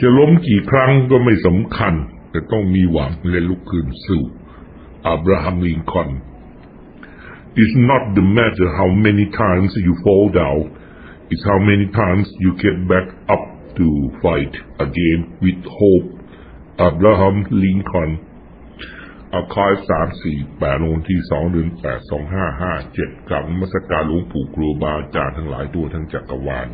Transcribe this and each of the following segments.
จะล้มกี่ครั้งก็ไม่สำคัญ แต่ต้องมีหวังและลุกขึ้นสู้อับราฮัมลินคอน It's not the matter how many times you fall down it's how many times you get back up to fight again with hope อับราฮัมลินคอนอาคายสามสี่แปดนที่สองเดือนแปดสองห้าห้าเจ็ดกลับมัสการหลวงปู่ครูบาอาจารย์ทั้งหลายตัวทั้งจักรวาล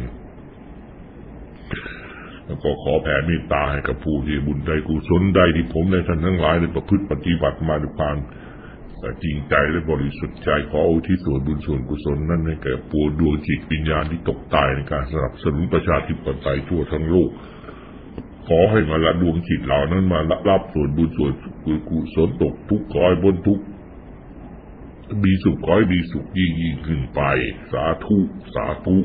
แล้วก็ขอแผ่เมตตาให้กับผู้ที่บุญใดกุศลใดที่ผมและท่านทั้งหลายได้ประพฤติปฏิบัติมาด้วยความจริงใจและบริสุทธิ์ใจขออุทิศส่วนบุญส่วนกุศลนั้นให้แก่ปูดวงจิตวิญญาณที่ตกตายในการสนับสนุนประชาธิปไตยทั่วทั้งโลกขอให้มาละดวงจิตเหล่านั้นมารับส่วนบุญส่วนกุศลตกทุกข์ขอให้บนทุกข์มีสุขขอให้มีสุขยิ่งยิ่งขึ้นไป สาธุ สาธุ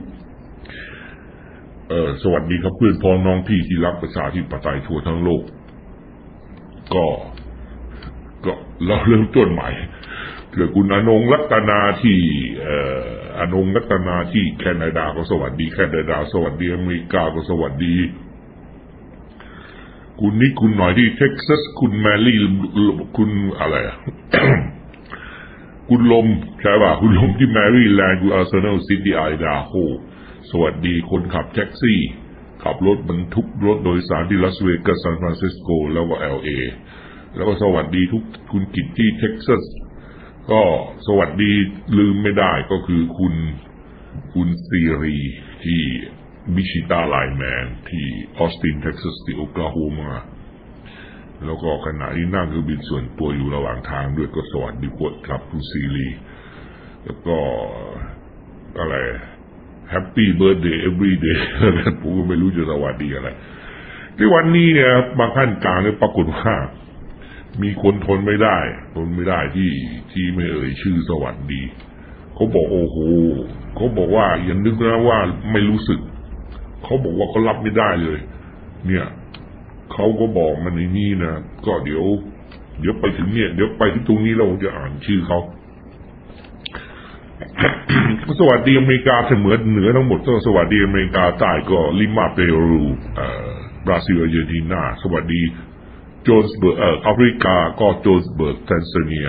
เออสวัสดีครับเพื่อนพ้องน้องพี่ที่รักประชาธิปไตยทั่วทั้งโลก ก็ ก็เราเริ่มต้นใหม่เกิดคุณอนงรัตนาที่เอ่ออนงรัตนาที่แคนาดาก็สวัสดีแคนาดา สวัสดีอเมริกาก็สวัสดีคุณนิกคุณหน่อยที่เท็กซัส คุณแมรี่คุณอะไรอะคุณลมใช่ป่ะคุณลมที่แมรี่แลนด์คุณอาร์เซนอลซิตี้ไอดาโฮ สวัสดีคนขับแท็กซี่ ขับรถบรรทุกรถโดยสารที่ลาสเวกัสซานฟรานซิสโกแล้วก็เอลเอแล้วก็สวัสดีทุกคุณกิตที่เท็กซัสก็สวัสดีลืมไม่ได้ก็คือคุณคุณซีรีที่มิชิตาไลแมนที่ออสตินเท็กซัสที่โอคลาโฮมาแล้วก็ขณะที่นั่งเครื่องบินส่วนตัวอยู่ระหว่างทางด้วยก็สวัสดีพวกครับคุณซีรีแล้วก็อะไร แฮปปี้เบิร์ดเดย์เอฟวีเดย์ผมก็ไม่รู้จะสวัสดีอะไรในวันนี้เนี่ยบางขั้นกลางเนี่ยปรากฏว่ามีคนทนไม่ได้ ทนไม่ได้ที่ที่ไม่เอ่ยชื่อสวัสดีเขาบอกโอ้โหเขาบอกว่าอย่านึกนะว่าไม่รู้สึกเขาบอกว่าเขารับไม่ได้เลย เนี่ยเขาก็บอกมันในนี้นะก็เดี๋ยว เดี๋ยวไปถึงเนี่ย เดี๋ยวไปที่ตรงนี้เราจะอ่านชื่อเขา สวัสดีอเมริกาเสมือนเหนือทั้งหมดก็สวัสดีอเมริกาใต้ก็ลิมาเปรูเอ่อบราซิลอาร์เจนตินา สวัสดีโจนสเบิร์กเอ่อแอฟริกาก็โจนสเบิร์กแทนซาเนีย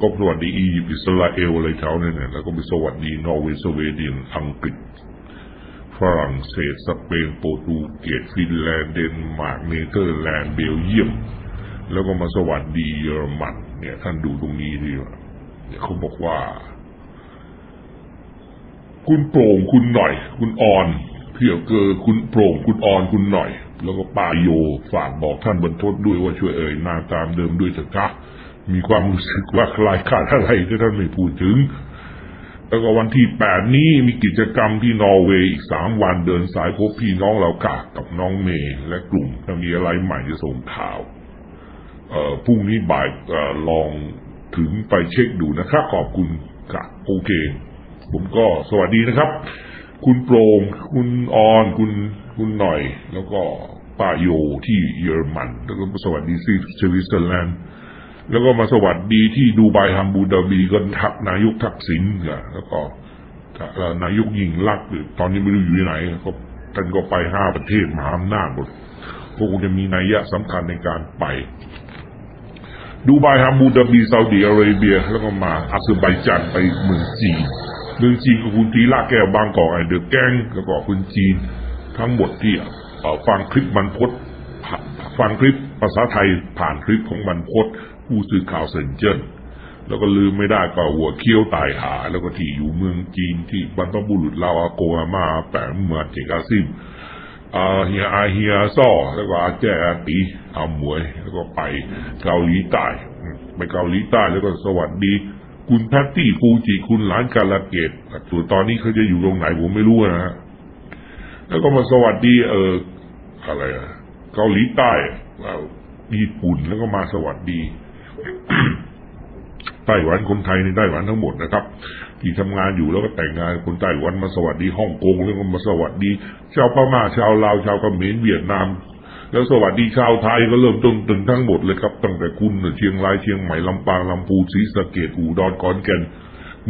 ก็สวัสดีอียิปต์อิสราเอลอะไรแถวนั้นเนี่ยแล้วก็ไปสวัสดีนอร์เวย์สวีเดนอังกฤษฝรั่งเศสสเปนโปรตุเกสฟินแลนด์เดนมาร์กเนเธอร์แลนด์เบลเยียม แล้วก็มาสวัสดีเยอรมันเนี่ยท่านดูตรงนี้ดีว่าเนี่ยเขาบอกว่า คุณโปร่งคุณหน่อย คุณอ่อนเพี่ยวเกอคุณโปร่งคุณอ่อนคุณหน่อย แล้วก็ปาโยฝากบอกท่านบรรทดด้วยว่าช่วยเอ่ยนาตามเดิมด้วยเถอะครับมีความรู้สึกว่าคลายขาดอะไรที่ท่านไม่พูดถึง แล้วก็วันที่แปดนี้มีกิจกรรมที่นอร์เวย์อีกสามวันเดินสายพบพี่น้องเรากะกับน้องเมย์และกลุ่มถ้ามีอะไรใหม่จะส่งข่าวเอ่อพรุ่งนี้บ่ายอลองถึงไปเช็คดูนะครับขอบคุณครับโอเค ผมก็สวัสดีนะครับ คุณโปรงคุณออน คุณคุณหน่อย แล้วก็ป้าโยที่เยอรมัน แล้วก็สวัสดีที่สวิตเซอร์แลนด์แล้วก็มาสวัสดีที่ดูไบฮัมบูดาบีก็ทักนายกทักษิณนแล้วก็นายกยิ่งลักษณ์หรือตอนนี้ไม่รู้อยู่ที่ไหนก็ท่านก็ไปห้าประเทศมหาอำนาจหมดก็คงจะมีนัยยะสำคัญในการไป ดูไบฮัมบูดาบีซาอุดิอาระเบีย แล้วก็มาอาเซอร์ไบจันไปเมืองจีน เมืองจีนกับคุณทีล่าแก้วบางกอกไอเดอะแก๊งแล้วก็คุณจีน ทั้งหมดที่ฟังคลิปมันพดฟังคลิปภาษาไทยผ่านคลิปของมันพดผู้สื่อข่าวเซนเจิ้นแล้วก็ลืมไม่ได้ก็หัวเคี้ยวตายหา แล้วก็ที่อยู่เมืองจีนที่บรรพบุรุษเราอาโกอามาแปะเมืองเจกาซิมอาเฮียอาเฮียซ่อแล้วก็อาแจอาตีอาหมวย แล้วก็ไปเกาหลีใต้ ไปเกาหลีใต้แล้วก็สวัสดี คุณแพตตี้ฟูจิคุณหลานกาลเกตส่วนตอนนี้เขาจะอยู่ตรงไหนผมไม่รู้นะฮะแล้วก็มาสวัสดี เอออะไรอะเกาหลีใต้แล้วญี่ปุ่นแล้วก็มาสวัสดีไต้หวันคนไทยในไต้หวันทั้งหมดนะครับ ที่ทำงานอยู่แล้วก็แต่งงานคนไต้หวันมาสวัสดีฮ่องกงแล้วก็มาสวัสดี ชาวพม่าชาวลาวชาวเขมรเวียดนาม แล้วสวัสดีชาวไทยก็เริ่มต้นตึงทั้งหมดเลยครับ ตั้งแต่คุณเชียงรายเชียงใหม่ลำปางลำพูนศรีสะเกดอูดรขอนแก่น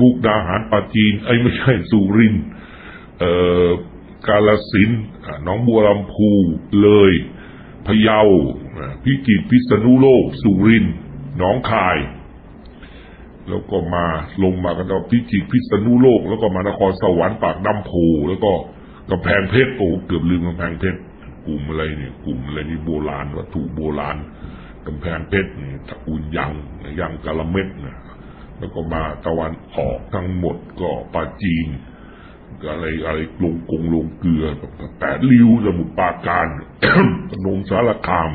มุกดาหารปาจีนไอ้ไม่ใช่สุรินเอ่อกาลสินน้องบัวลำพูเลยพะเยาพิจิตรพิษณุโลก สุรินทร์หนองคาย แล้วก็มาลงมากันต่อพิจิตรพิษณุโลก แล้วก็มานครสวรรค์ปากน้ำโพแล้วก็กำแพงเพชรโอ้เกือบลืมกำแพงเพชร กลุ่มอะไรเนี่ย กลุ่มอะไรนี่โบราณวัตถุโบราณกำแพงเพชรนี่ตะกูลยังยังกะละเม็ดนะแล้วก็มาตะวันออกทั้งหมดก็ปาจีนอะไรอะไรลงกงลงเกลือแปดริ้วสมุทรปราการพนมสารคาม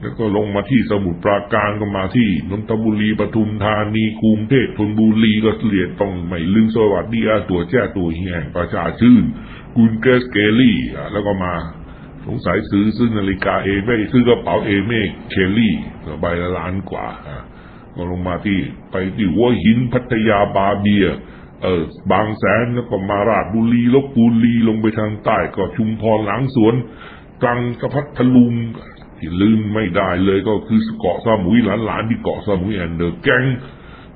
แล้วก็ลงมาที่สมุทรปราการก็มาที่นนทบุรีปทุมธานีกรุงเทพธนบุรีก็เลียดต้องไม่ลืมสวัสดีอาตัวแจ้ตัวเฮียงประชาชื่น คุณเกสเกลลี่อะแล้วก็มาสงสัยซื้อซื้อนาฬิกาเอเม่ซื้อกระเป๋าเอเม่เคลลี่ใบละล้านกว่าอะก็ลงมาที่ไปที่หัวหินพัทยาบาเบีย เออบางแสนแล้วก็มาราชบุรีลบบุรีลงไปทางใต้ก็ชุมพรหลังสวนตรังกระพัทลุงที่ลืมไม่ได้เลยก็คือเกาะสมุยหลานๆที่เกาะสมุยแอนเดอร์แกง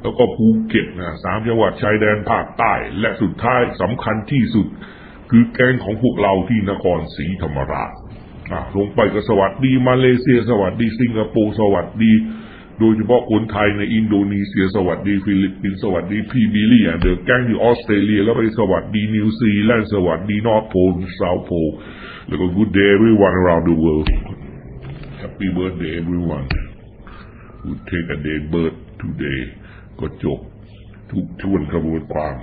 แล้วก็ภูเก็ตนะสามจังหวัดชายแดนภาคใต้ และสุดท้ายสำคัญที่สุด คือแกงของพวกเราที่นครศรีธรรมราชลงไปก็สวัสดีมาเลเซียสวัสดีสิงคโปร์สวัสดี โดยเฉพาะคนไทยในอินโดนีเซียสวัสดีฟิลิปปินส์สวัสดีพีบิลลี่อะเดอะแก๊งอยู่ออสเตรเลีย แล้วไปสวัสดีนิวซีแลนด์สวัสดีนอร์ทโพลเซาท์โพลแล้วก็ good day everyone around the world happy birthday everyone who take a day birth today ก็จบทุกชวนกระบวนความ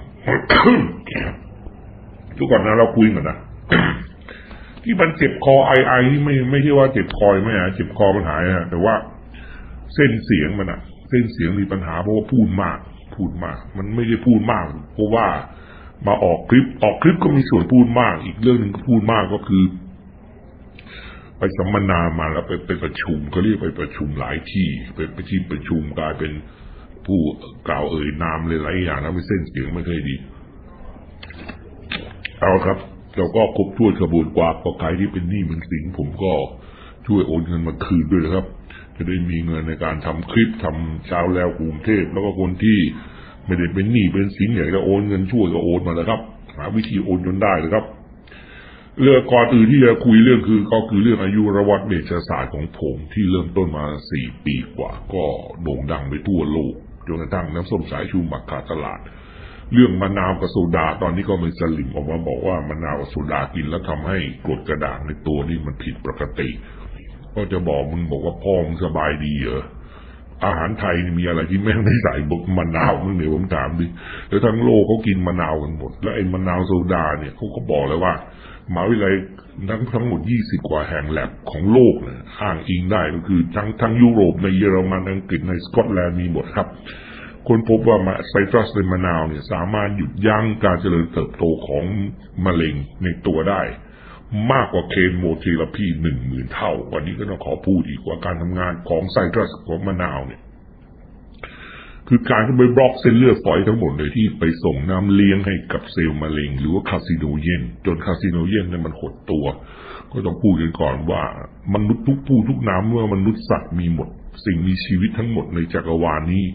ทุกก่อนนะเราคุยกันนะที่มันเจ็บคอไอไอที่ไม่ไม่ใช่ว่าเจ็บคอไม่หายเจ็บคอมันหายนะแต่ว่าเส้นเสียงมันอะเส้นเสียงมีปัญหาเพราะว่าพูดมากพูดมาก มันไม่ได้พูดมาก เพราะว่ามาออกคลิปออกคลิปก็มีส่วนพูดมาก อีกเรื่องหนึ่งก็พูดมากก็คือ ไปสัมมนามาแล้วไปไปประชุมเขาเรียกไปประชุมหลายที่ไปไปที่ประชุมกลายเป็นผู้กล่าวเอ่ยนามเลยหลายอย่างแล้วไม่เส้นเสียงไม่เคอยดี เอาครับเราก็ครบถ้วนกระบวนความก็ใครที่เป็นหนี้เป็นสินผมก็ช่วยโอนเงินมาคืนด้วยนะครับ จะได้มีเงินในการทำคลิปทำเช้าแล้วกรุงเทพแล้วก็คนที่ไม่ได้เป็นหนี้เป็นสินอยากจะโอนเงินช่วยก็โอนมาเลยครับ หาวิธีโอนจนได้เลยครับเรื่องก่อนอื่นที่จะคุยเรื่องคือก็คือเรื่องอายุรวัตเบชศาสตร์ของผมที่เริ่มต้นมาสี่ปีกว่า ก็โด่งดังไปทั่วโลกจนกระทั่งน้ำส้มสายชูหมักขาดตลาด เรื่องมะนาวกับโซดาตอนนี้ก็มีสลิมออกมาบอกว่ามะนาวกับโซดากินแล้วทำให้กรดกระด่างในตัวนี่มันผิดปกติ ก็จะบอกมึงบอกว่าพ่อมึงสบายดีเหรออาหารไทยมีอะไรที่แม่งไม่ใส่บกมะนาวมึงเดี๋ยวผมถามดิแล้วทั้งโลกเขากินมะนาวกันหมด แล้วไอ้มะนาวโซดาเนี่ยเขาก็บอกเลยว่ามหาวิทยาลัยทั้งทั้งหมด20กว่าแห่งแลบของโลกเนี่ยอ้างอิงได้ก็คือทั้งทั้งยุโรปในเยอรมันอังกฤษในสกอตแลนด์มีหมดครับ คนพบว่าไซตรัสในมะนาวเนี่ยสามารถหยุดยั้งการเจริญเติบโตของมะเร็งในตัวได้ มากกว่าเคโมเทอราพีหนึ่งหมื่นเท่า วันนี้ก็ต้องขอพูดอีกว่าการทำงานของไซตรัสของมะนาวเนี่ย คือการที่ไปบล็อกเส้นเลือดฝอยทั้งหมดเลยที่ไปส่งน้ำเลี้ยงให้กับเซลล์มะเร็ง หรือว่าคาซิโนเจนจนคาซิโนเจนเนี่ยมันหดตัว ก็ต้องพูดกันก่อนว่ามนุษย์ทุกผู้ทุกน้ำเมื่อมนุษย์สัตว์มีหมด สิ่งมีชีวิตทั้งหมดในจักรวาลนี้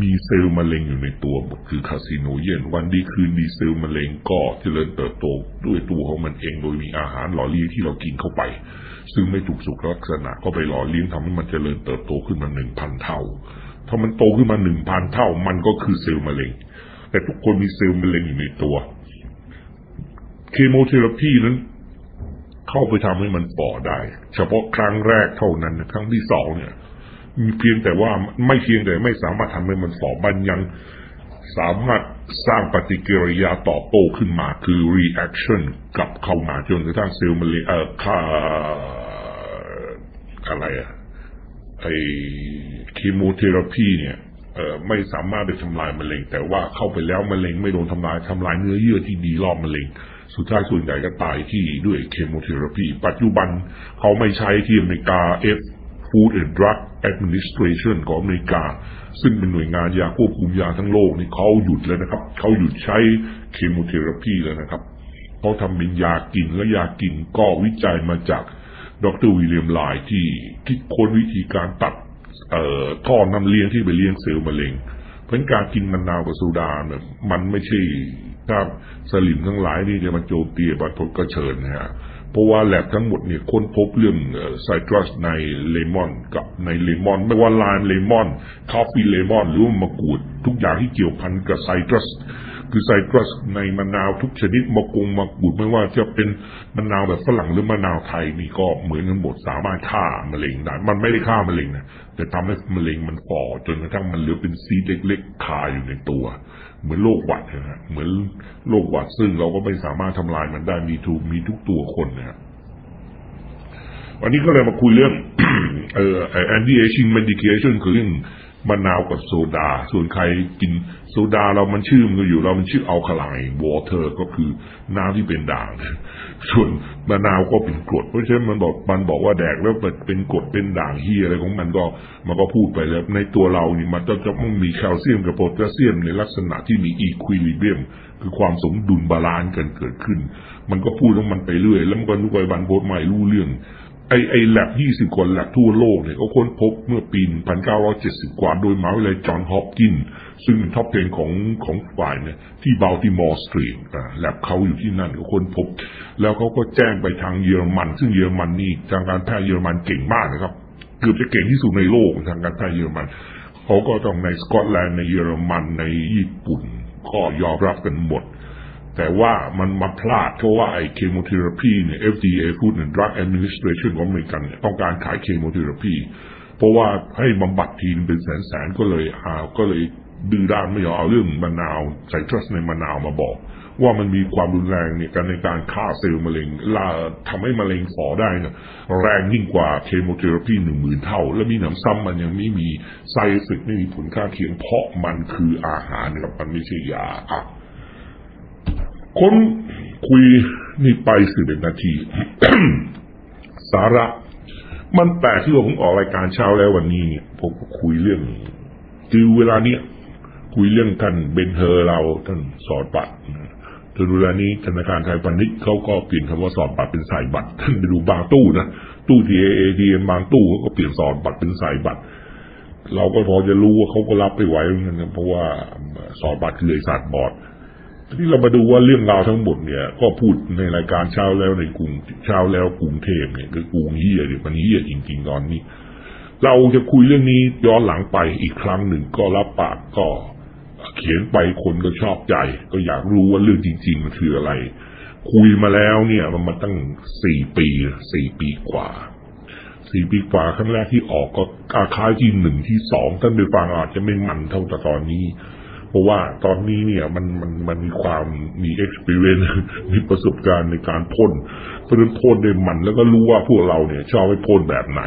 มีเซลล์มะเร็งอยู่ในตัวหมดคือคาซิโนเจนวันดีคืนดีเซลล์มะเร็งก็เจริญเติบโตด้วยตัวของมันเองโดยมีอาหารหล่อเลี้ยงที่เรากินเข้าไป ซึ่งไม่ถูกสุขลักษณะก็ไปหล่อเลี้ยงทำให้มันเจริญเติบโตขึ้นมาหนึ่งพันเท่า ถ้ามันโตขึ้นมาหนึ่งพันเท่า มันก็คือเซลล์มะเร็ง แต่ทุกคนมีเซลล์มะเร็งอยู่ในตัว เคโมเทอราพีนั้นเข้าไปทำให้มันฝ่อได้ เฉพาะครั้งแรกเท่านั้นครั้งที่สองเนี่ย เพียงแต่ว่าไม่เพียงแต่ไม่สามารถทำให้มันฝ่อมันยังสามารถสร้างปฏิกิริยาตอบโต้ขึ้นมาคือ reaction กลับเข้ามาจนกระทั่งเซลล์มะเร็งเอ่อค่าอะไรอะไอเคมีเทอราพีเนี่ยเอ่อไม่สามารถไปทำลายมะเร็ง แต่ว่าเข้าไปแล้วมะเร็งไม่โดนทำลายทำลายเนื้อเยื่อที่ดีรอบมะเร็ง สุดท้ายส่วนใหญ่ก็ตายที่ด้วยเคมีเทอราพีปัจจุบันเขาไม่ใช้ที่อเมริกา F Food and Drug Administration ของอเมริกา ซึ่งเป็นหน่วยงานยาควบคุมยาทั้งโลกนี่เขาหยุดแล้วนะครับ เขาหยุดใช้เคมีเทอราพีแล้วนะครับเขาทำเป็นยากินและยากินก็วิจัยมาจากดรวิลเลียมไลน์ที่คิดค้นวิธีการตัดเอ่อท่อน้ำเลี้ยงที่ไปเลี้ยงเซลล์มะเร็ง เพราะการกินมะนาวกับโซดาเนี่ยมันไม่ใช่ถ้าสลิมทั้งหลายนี่จะมาโจมตีบรรพตก็เชิญนะฮะ เพราะว่าแลบทั้งหมดเนี่ยค้นพบเรื่องไซตรัสในเลมอนกับในเลมอน ไม่ว่าลานเลมอนคาฟ่เลมอน หรือว่ามะกรูด ทุกอย่างที่เกี่ยวพันกับไซตรัสคือไซตรัสในมะนาวทุกชนิดมะกงมะกรูดไม่ว่าจะเป็นมะนาวแบบฝรั่งหรือมะนาวไทยนี่ก็เหมือนกันหมดสามารถฆ่ามะเร็งได้ มันไม่ได้ฆ่ามะเร็งนะแต่ทำให้มะเร็งมันฝ่อจนกระทั่งมันเหลือเป็นซีเล็กๆคาอยู่ในตัว เหมือนโรคหวัดนะฮะเหมือนโรคหวัดซึ่งเราก็ไม่สามารถทำลายมันได้มีทุกมีทุกตัวคนนะฮะวันนี้ก็เลยมาคุยเรื่องเอ่อ anti aging medication คือเรื่อง มะนาวกับโซดา ส่วนใครกินโซดาเรามันชื่อมันก็อยู่เรามันชื่ออัลคาไลน์วอเตอร์ก็คือน้ำที่เป็นด่าง ส่วนมะนาวก็เป็นกรดเพราะฉะนั้นมันบอกมันบอกว่าแดกแล้วเป็นกรดเป็นด่างเฮียอะไรของมันก็มันก็พูดไปแล้วในตัวเรานี่มันจะต้องมีแคลเซียมกับโพแทสเซียมในลักษณะที่มีอีควิลิเบียมคือความสมดุลบาลานซ์กันเกิดขึ้น มันก็พูดของมันไปเรื่อย แล้วมันก็นุกไปบันโพสใหม่รู้เรื่อง ไอไอแลบยี่สิบคนแลบทั่วโลกเนี่ยก็ค้นพบเมื่อปี 1970 กว่า โดยมหาวิทยาลัยจอห์นฮอปกินส์ซึ่งเป็นท็อปเทนของของฝ่ายเนี่ยที่บัลติมอร์สตรีทแลบเขาอยู่ที่นั่นก็ค้นพบ แล้วเขาก็แจ้งไปทางเยอรมัน ซึ่งเยอรมันนี่ทางการแพทย์เยอรมันเก่งมากนะครับ เกือบจะเก่งที่สุดในโลกทางการแพทย์เยอรมันเขาก็ต้องในสกอตแลนด์ในเยอรมันในญี่ปุ่นก็ยอมรับกันหมด แต่ว่ามันมาพลาดเพราะว่าไอ้เคมีเทอราพีเนี่ย FDA Food and Drug Administration ของอเมริกันเนี่ยต้องการขายเคมีเทอราพีเพราะว่าให้บำบัดทีนเป็นแสนๆ ก็เลยอาก็เลยดื้อด้านไม่ยอมเอาเรื่องมะนาวไซตรัสในมะนาวมาบอก ว่ามันมีความรุนแรงเนี่ยกันในการฆ่าเซลล์มะเร็งลาทำให้มะเร็งฝ่อได้เนี่ยแรงยิ่งกว่าเคมีเทอราพีหนึ่งหมื่นเท่า และมีหนำซ้ำมันยังไม่มีไซส์สึกไม่มีผลข้างเคียงเพราะมันคืออาหารนะครับมันไม่ใช่ยาอะ คนคุยนี่ไปสิบเอ็ดนาที สาระ มันแปลกที่ว่าผมออกรายการเช้าแล้ววันนี้เนี่ยผมก็คุยเรื่องคือเวลาเนี้ยคุยเรื่องท่านเบนเฮอร์เราท่านสอนบัตรจนเวลานี้ธนาคารไทยพาณิชย์เขาก็เปลี่ยนคำว่าสอนบัตรเป็นสายบัตรท่านไปดูบางตู้นะตู้ทีเอเดีเอมบางตู้เขาก็เปลี่ยนสอนบัตรเป็นสายบัตร เราก็พอจะรู้ว่าเขาก็รับไปไหวเหมือนกันเพราะว่าสอนบัตรคือไอสัตว์บอด ที่เรามาดูว่าเรื่องราวทั้งหมดเนี่ย ก็พูดในรายการเช้าแล้วในกรุงเช้าแล้วกรุงเทพเนี่ยคือกรุงเฮียเนี่ยมันเฮียจริง ๆ ตอนนี้ เราจะคุยเรื่องนี้ย้อนหลังไปอีกครั้งหนึ่งก็รับปากก็ เขียนไปคนก็ชอบใจ ก็อยากรู้ว่าเรื่องจริง ๆ มันคืออะไร คุยมาแล้วเนี่ย มันมาตั้งสี่ปีสี่ปีกว่าสี่ปีกว่าครั้งแรกที่ออกก็อาคายที่หนึ่งที่สองท่านไปฟังอาจจะไม่มันเท่าแต่ตอนนี้ เพราะว่าตอนนี้เนี่ยมันมันมันมีความมี experience มีประสบการณ์ในการพ่นเพราะนั้นพ่นได้มันแล้วก็รู้ว่าพวกเราเนี่ย ชอบให้พ่นแบบไหน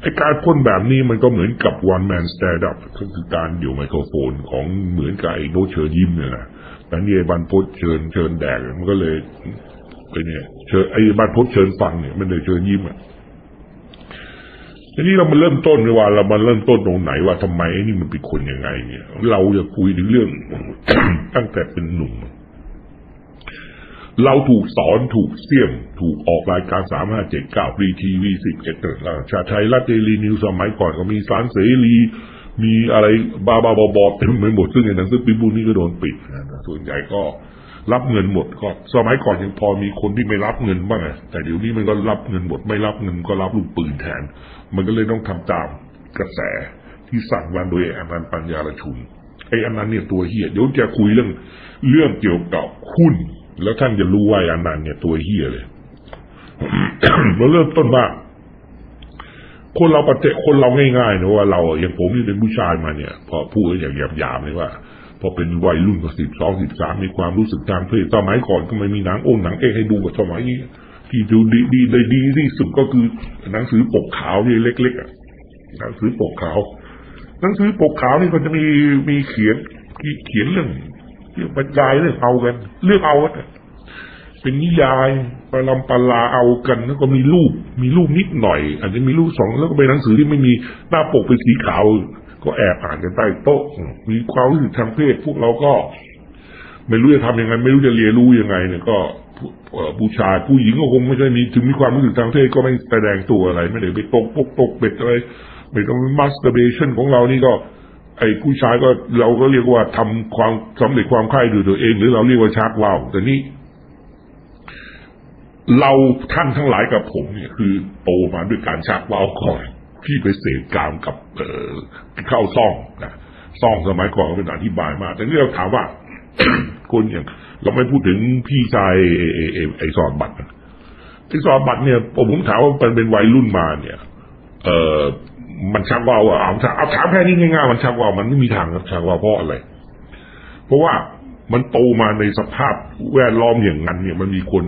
ไอการพ่นแบบนี้มันก็เหมือนกับ one man stand up ก็คือการอยู่ไมโครโฟนของเหมือนกับไอโนเชิญยิ้มเนี่ยนะแต่นี่ไอบันพดเชิญเชิญแดกมันก็เลยไอ้เนี่ยเชิญไอบันพดเชิญฟังเนี่ยมันเลยเชิญยิ้มอะ ทีนี้เรามาเริ่มต้นว่าเรามาเริ่มต้นตรงไหนว่าทำไมนี่มันเป็นคนยังไง เนี่ย เราจะคุยถึงเรื่องตั้งแต่เป็นหนุ่ม เราถูกสอนถูกเสี่ยม ถูกออกรายการสามห้าเจ็ดเก้าฟรีทีวีสิบเอ็ดชาไทยรัฐเดลีนิวสมัยก่อนก็มีสารเสรี มีอะไรบาบาบอบอเต็มไปหมดซึ่งในหนังสือพิมพ์นี้ก็โดนปิดนะส่วนใหญ่ก็ รับเงินหมดก็สมัยก่อนยังพอมีคนที่ไม่รับเงินบ้างไงแต่เดี๋ยวนี้มันก็รับเงินหมด ไม่รับเงินก็รับลูกปืนแทน มันก็เลยต้องทำตามกระแสที่สั่งมาโดยอนันต์ปัญญาลชุนไอ้อันนั้นเนี่ยตัวเฮียเดี๋ยวจะคุยเรื่องเรื่องเกี่ยวกับหุ้น แล้วท่านจะรู้ว่าอันนั้นเนี่ยตัวเฮียเลยเราเริ่มต้นว่าคนเราประเทศคนเราง่ายๆนะว่าเราอย่างผมที่เป็นผู้ชายมาเนี่ย พอพูดอย่างหยาบๆเลยว่า พอเป็นวัยรุ่นก็สิบสองสิบสามมีความรู้สึกทางเพศสมัยก่อนก็ไม่มีหนังโอ้หนังเอกให้ดูกับสมัยนี้ที่ดูดีดีเลยดีที่สุดก็คือหนังสือปกขาวนี่เล็กๆอะหนังสือปกขาว หนังสือปกขาวนี่ก็จะมีมีเขียนเขียนเรื่องเรื่องบรรยายเรื่องเอากัน เรื่องเอาเป็นนิยายปลำปลาเอากันแล้วก็มีรูปมีรูปนิดหน่อย อาจจะมีรูปสองแล้วก็เป็นหนังสือที่ไม่มีหน้าปกเป็นสีขาว ก็แอบอ่านกันใต้โต๊ะ มีความรู้สึกทางเพศ พวกเราก็ ไม่รู้จะทำยังไง ไม่รู้จะเรียนรู้ยังไง เนี่ยก็ผู้ชายผู้หญิงก็คงไม่ใช่มีถึงมีความรู้สึกทางเพศก็ไม่แสดงตัวอะไร ไม่ได้ไปตกปกตกเป็ดอะไรไม่ต้องมาสเตอร์เบชันของเรานี่ก็ ไอ้ผู้ชายก็เราก็เรียกว่าทำความสำเร็จความใคร่ด้วยตัวเอง หรือเราเรียกว่าชักว่าวแต่นี่เราท่านทั้งหลายกับผมเนี่ย คือโตมาด้วยการชักว่าวก่อน ที่ไปเสพกามกับเออเข้าซ่องนะซ่องสมัยก่อนเป็นอธิบายมาก แต่นี่เราถามว่าคนอย่างเราไม่พูดถึงพี่ชายไอ้ไอ้ไอ้ไอ้สอนบัตรนะไอ้สอนบัตรเนี่ยผมถามว่ามันเป็นวัยรุ่นมาเนี่ย เออมันชักว่าวอะเอาถามถามแค่นี้ง่ายๆมันชักว่าวมันไม่มีทางครับชักว่าวเพราะอะไรเพราะว่ามันโตมาในสภาพแวดล้อมอย่างนั้นเนี่ยมันมีคน